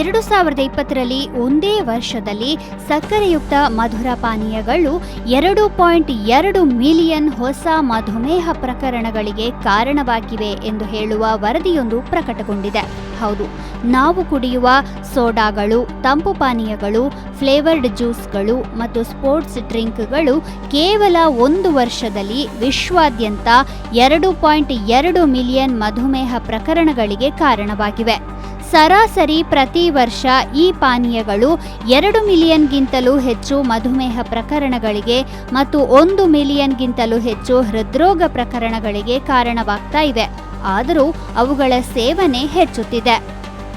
ಎರಡು ಸಾವಿರದ ಇಪ್ಪತ್ತರಲ್ಲಿ ಒಂದೇ ವರ್ಷದಲ್ಲಿ ಸಕ್ಕರೆಯುಕ್ತ ಮಧುರ ಪಾನೀಯಗಳು ಎರಡು ಪಾಯಿಂಟ್ ಎರಡು ಮಿಲಿಯನ್ ಹೊಸ ಮಧುಮೇಹ ಪ್ರಕರಣಗಳಿಗೆ ಕಾರಣವಾಗಿವೆ ಎಂದು ಹೇಳುವ ವರದಿಯೊಂದು ಪ್ರಕಟಗೊಂಡಿದೆ. ಹೌದು, ನಾವು ಕುಡಿಯುವ ಸೋಡಾಗಳು, ತಂಪು ಪಾನೀಯಗಳು, ಫ್ಲೇವರ್ಡ್ ಜ್ಯೂಸ್ಗಳು ಮತ್ತು ಸ್ಪೋರ್ಟ್ಸ್ ಡ್ರಿಂಕ್ಗಳು ಕೇವಲ ಒಂದು ವರ್ಷದಲ್ಲಿ ವಿಶ್ವಾದ್ಯಂತ ಎರಡು ಪಾಯಿಂಟ್ ಎರಡು ಮಿಲಿಯನ್ ಮಧುಮೇಹ ಪ್ರಕರಣಗಳಿಗೆ ಕಾರಣವಾಗಿವೆ. ಸರಾಸರಿ ಪ್ರತಿ ವರ್ಷ ಈ ಪಾನೀಯಗಳು ಎರಡು ಮಿಲಿಯನ್ಗಿಂತಲೂ ಹೆಚ್ಚು ಮಧುಮೇಹ ಪ್ರಕರಣಗಳಿಗೆ ಮತ್ತು ಒಂದು ಮಿಲಿಯನ್ಗಿಂತಲೂ ಹೆಚ್ಚು ಹೃದ್ರೋಗ ಪ್ರಕರಣಗಳಿಗೆ ಕಾರಣವಾಗ್ತಾ ಇವೆ ಆದರೂ ಅವುಗಳ ಸೇವನೆ ಹೆಚ್ಚುತ್ತಿದೆ.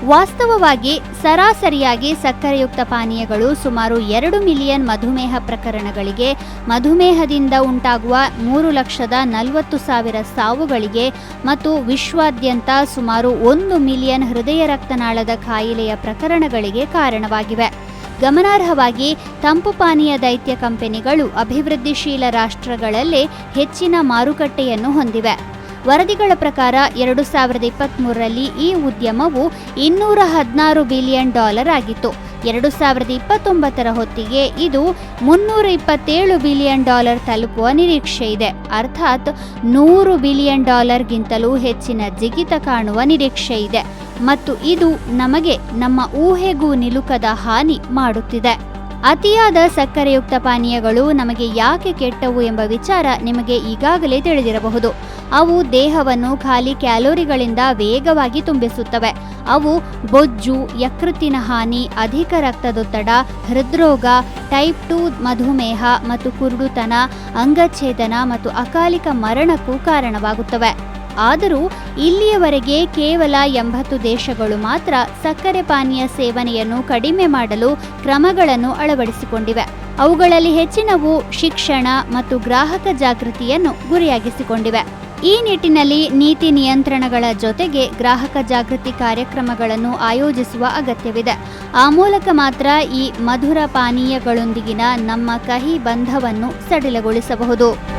ವಾಸ್ತವವಾಗಿ ಸರಾಸರಿಯಾಗಿ ಸಕ್ಕರೆಯುಕ್ತ ಪಾನೀಯಗಳು ಸುಮಾರು ಎರಡು ಮಿಲಿಯನ್ ಮಧುಮೇಹ ಪ್ರಕರಣಗಳಿಗೆ ಮಧುಮೇಹದಿಂದ ಉಂಟಾಗುವ ಮೂರು ಲಕ್ಷದ ನಲವತ್ತು ಸಾವಿರ ಸಾವುಗಳಿಗೆ ಮತ್ತು ವಿಶ್ವಾದ್ಯಂತ ಸುಮಾರು ಒಂದು ಮಿಲಿಯನ್ ಹೃದಯ ರಕ್ತನಾಳದ ಕಾಯಿಲೆಯ ಪ್ರಕರಣಗಳಿಗೆ ಕಾರಣವಾಗಿವೆ. ಗಮನಾರ್ಹವಾಗಿ, ತಂಪು ಪಾನೀಯ ದೈತ್ಯ ಕಂಪನಿಗಳು ಅಭಿವೃದ್ಧಿಶೀಲ ರಾಷ್ಟ್ರಗಳಲ್ಲೇ ಹೆಚ್ಚಿನ ಮಾರುಕಟ್ಟೆಯನ್ನು ಹೊಂದಿವೆ. ವರದಿಗಳ ಪ್ರಕಾರ ಎರಡು ಸಾವಿರದ ಇಪ್ಪತ್ತ್ಮೂರರಲ್ಲಿ ಈ ಉದ್ಯಮವು ಇನ್ನೂರ ಹದಿನಾರು ಬಿಲಿಯನ್ ಡಾಲರ್ ಆಗಿತ್ತು. ಎರಡು ಸಾವಿರದ ಇಪ್ಪತ್ತೊಂಬತ್ತರ ಹೊತ್ತಿಗೆ ಇದು ಮುನ್ನೂರ ಇಪ್ಪತ್ತೇಳು ಬಿಲಿಯನ್ ಡಾಲರ್ ತಲುಪುವ ನಿರೀಕ್ಷೆ ಇದೆ. ಅರ್ಥಾತ್ ನೂರು ಬಿಲಿಯನ್ ಡಾಲರ್ಗಿಂತಲೂ ಹೆಚ್ಚಿನ ಜಿಗಿತ ಕಾಣುವ ನಿರೀಕ್ಷೆ ಇದೆ. ಮತ್ತು ಇದು ನಮಗೆ ನಮ್ಮ ಊಹೆಗೂ ನಿಲುಕದ ಹಾನಿ ಮಾಡುತ್ತಿದೆ. ಅತಿಯಾದ ಸಕ್ಕರೆಯುಕ್ತ ಪಾನೀಯಗಳು ನಮಗೆ ಯಾಕೆ ಕೆಟ್ಟವು ಎಂಬ ವಿಚಾರ ನಿಮಗೆ ಈಗಾಗಲೇ ತಿಳಿದಿರಬಹುದು. ಅವು ದೇಹವನ್ನು ಖಾಲಿ ಕ್ಯಾಲೋರಿಗಳಿಂದ ವೇಗವಾಗಿ ತುಂಬಿಸುತ್ತವೆ. ಅವು ಬೊಜ್ಜು, ಯಕೃತ್ತಿನ ಹಾನಿ, ಅಧಿಕ ರಕ್ತದೊತ್ತಡ, ಹೃದ್ರೋಗ ಟೈಪ್ ಟು ಮಧುಮೇಹ ಮತ್ತು ಕುರುಡುತನ, ಅಂಗಚ್ಛೇದನ ಮತ್ತು ಅಕಾಲಿಕ ಮರಣಕ್ಕೂ ಕಾರಣವಾಗುತ್ತವೆ. ಆದರೂ ಇಲ್ಲಿಯವರೆಗೆ ಕೇವಲ ಎಂಬತ್ತು ದೇಶಗಳು ಮಾತ್ರ ಸಕ್ಕರೆ ಪಾನೀಯ ಸೇವನೆಯನ್ನು ಕಡಿಮೆ ಮಾಡಲು ಕ್ರಮಗಳನ್ನು ಅಳವಡಿಸಿಕೊಂಡಿವೆ. ಅವುಗಳಲ್ಲಿ ಹೆಚ್ಚಿನವು ಶಿಕ್ಷಣ ಮತ್ತು ಗ್ರಾಹಕ ಜಾಗೃತಿಯನ್ನು ಗುರಿಯಾಗಿಸಿಕೊಂಡಿವೆ. ಈ ನಿಟ್ಟಿನಲ್ಲಿ ನೀತಿ ನಿಯಂತ್ರಣಗಳ ಜೊತೆಗೆ ಗ್ರಾಹಕ ಜಾಗೃತಿ ಕಾರ್ಯಕ್ರಮಗಳನ್ನು ಆಯೋಜಿಸುವ ಅಗತ್ಯವಿದೆ. ಆ ಮೂಲಕ ಮಾತ್ರ ಈ ಮಧುರ ಪಾನೀಯಗಳೊಂದಿಗಿನ ನಮ್ಮ ಕಹಿ ಬಂಧವನ್ನು ಸಡಿಲಗೊಳಿಸಬಹುದು.